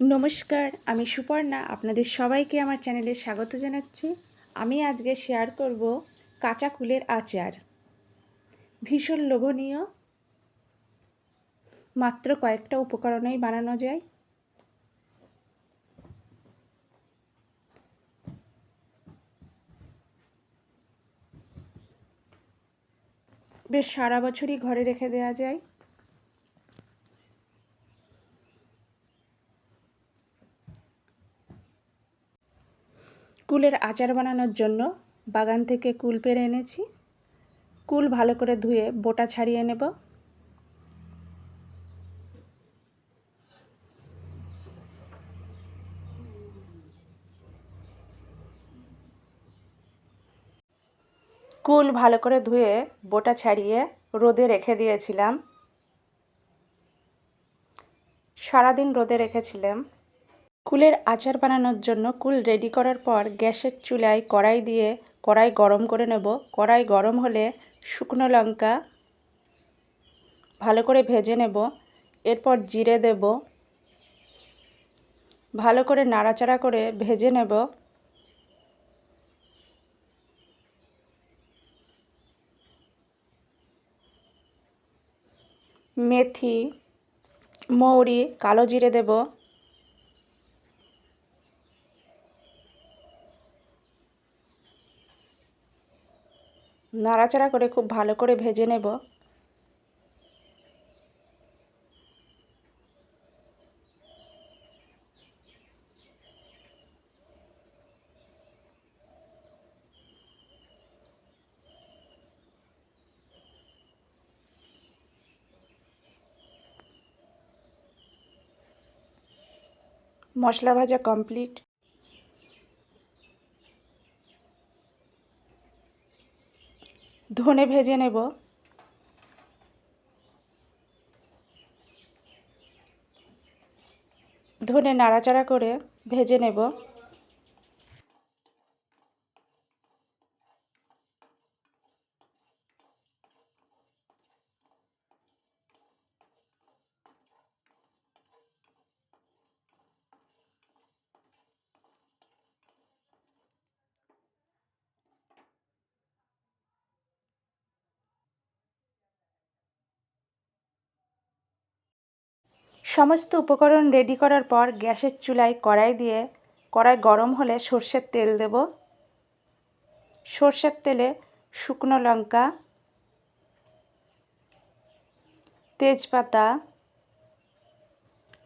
নমস্কার, আমি সুপর্ণা। আপনাদের সবাইকে আমার চ্যানেলে স্বাগত জানাচ্ছি। আমি আজকে শেয়ার করব কাঁচা কুলের আচার। ভীষণ লোভনীয়। মাত্র কয়েকটা উপকরণেই বানানো যায়। বেশ সারা বছরই ঘরে রেখে দেওয়া যায়। কুলের আচার বানানোর জন্য বাগান থেকে কুল পেরে এনেছি। কুল ভালো করে ধুয়ে বোটা ছাড়িয়ে নেব। কুল ভালো করে ধুয়ে বোটা ছাড়িয়ে রোদে রেখে দিয়েছিলাম। সারাদিন রোদে রেখেছিলাম। কুলের আচার বানানোর জন্য কুল রেডি করার পর গ্যাসের চুলায় কড়াই দিয়ে কড়াই গরম করে নেব। কড়াই গরম হলে শুকনো লঙ্কা ভালো করে ভেজে নেব। এরপর জিরে দেব। ভালো করে নাড়াচাড়া করে ভেজে নেব। মেথি, মৌরি, কালো জিরে দেব। নাড়াচাড়া করে খুব ভালো করে ভেজে নেব। মশলা ভাজা কমপ্লিট। ধনে ভেজে নেব। ধনে নাড়াচাড়া করে ভেজে নেব। সমস্ত উপকরণ রেডি করার পর গ্যাসের চুলায় কড়াই দিয়ে, কড়াই গরম হলে সর্ষের তেল দেব। সর্ষের তেলে শুকনো লঙ্কা, তেজপাতা,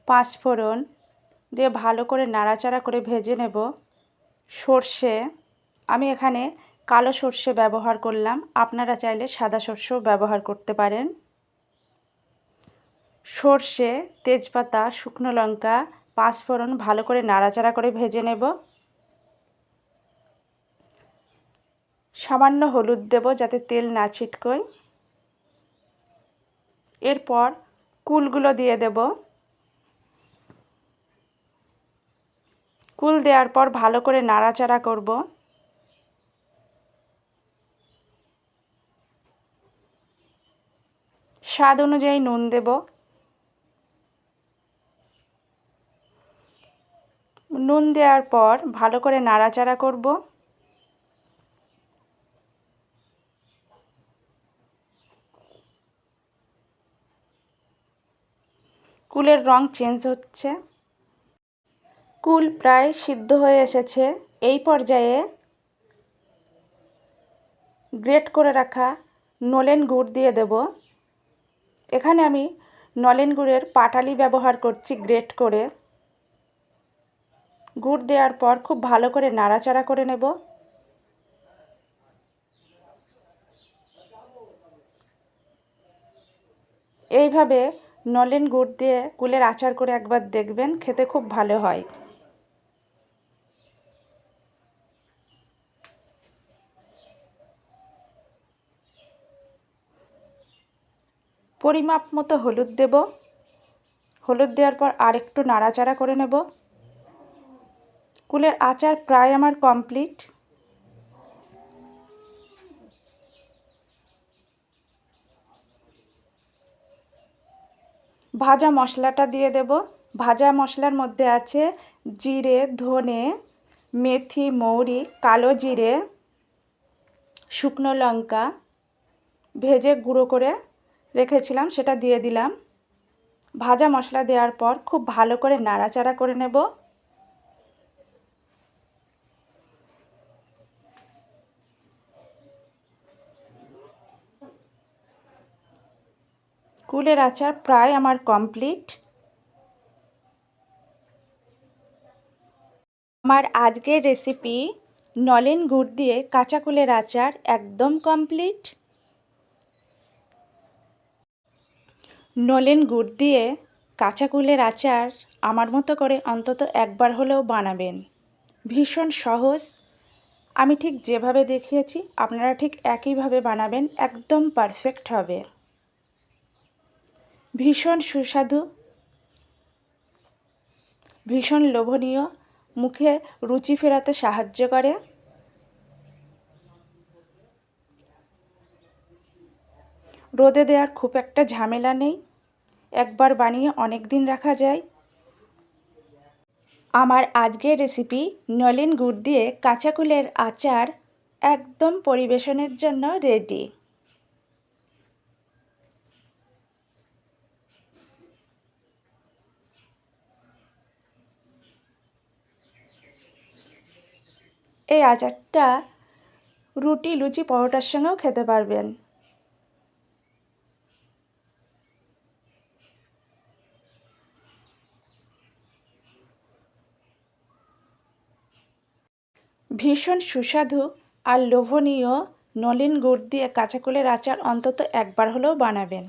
পাঁচফোড়ন দিয়ে ভালো করে নাড়াচাড়া করে ভেজে নেব। সর্ষে, আমি এখানে কালো সর্ষে ব্যবহার করলাম, আপনারা চাইলে সাদা সর্ষেও ব্যবহার করতে পারেন। সর্ষে, তেজপাতা, শুকনো লঙ্কা, পাঁচফোড়ন ভালো করে নাড়াচাড়া করে ভেজে নেব। সামান্য হলুদ দেব যাতে তেল না ছিটকোয়। এরপর কুলগুলো দিয়ে দেব। কুল দেওয়ার পর ভালো করে নাড়াচাড়া করব। স্বাদ অনুযায়ী নুন দেব। নুন দেওয়ার পর ভালো করে নাড়াচাড়া করব। কুলের রং চেঞ্জ হচ্ছে। কুল প্রায় সিদ্ধ হয়ে এসেছে। এই পর্যায়ে গ্রেট করে রাখা নলেন গুড় দিয়ে দেব। এখানে আমি নলেন গুড়ের পাটালি ব্যবহার করছি গ্রেট করে। গুড় দেওয়ার পর খুব ভালো করে নাড়াচাড়া করে নেব। এইভাবে নলেন গুড় দিয়ে কুলের আচার করে একবার দেখবেন, খেতে খুব ভালো হয়। পরিমাপ মতো হলুদ দেব। হলুদ দেওয়ার পর আরেকটু নাড়াচাড়া করে নেব। কুলের আচার প্রায় আমার কমপ্লিট। ভাজা মশলাটা দিয়ে দেব। ভাজা মশলার মধ্যে আছে জিরে, ধনে, মেথি, মৌরি, কালো জিরে, শুকনো লঙ্কা, ভেজে গুঁড়ো করে রেখেছিলাম, সেটা দিয়ে দিলাম। ভাজা মশলা দেওয়ার পর খুব ভালো করে নাড়াচাড়া করে নেব। কুলের আচার প্রায় আমার কমপ্লিট। আমার আজকের রেসিপি নলেন গুড় দিয়ে কাঁচা কুলের আচার একদম কমপ্লিট। নলেন গুড় দিয়ে কাঁচা কুলের আচার আমার মতো করে অন্তত একবার হলেও বানাবেন। ভীষণ সহজ। আমি ঠিক যেভাবে দেখিয়েছি, আপনারা ঠিক একইভাবে বানাবেন, একদম পারফেক্ট হবে। ভীষণ সুস্বাদু, ভীষণ লোভনীয়, মুখে রুচি ফেরাতে সাহায্য করে। রোদে দেওয়ার খুব একটা ঝামেলা নেই, একবার বানিয়ে অনেক দিন রাখা যায়। আমার আজকের রেসিপি নলেন গুড় দিয়ে কাঁচাকুলের আচার একদম পরিবেশনের জন্য রেডি এই আচারটা রুটি, লুচি, পরোটার সঙ্গেও খেতে পারবেন। ভীষণ সুস্বাদু আর লোভনীয় নলিন গুড় দিয়ে কাঁচা কুলের আচার অন্তত একবার হলেও বানাবেন।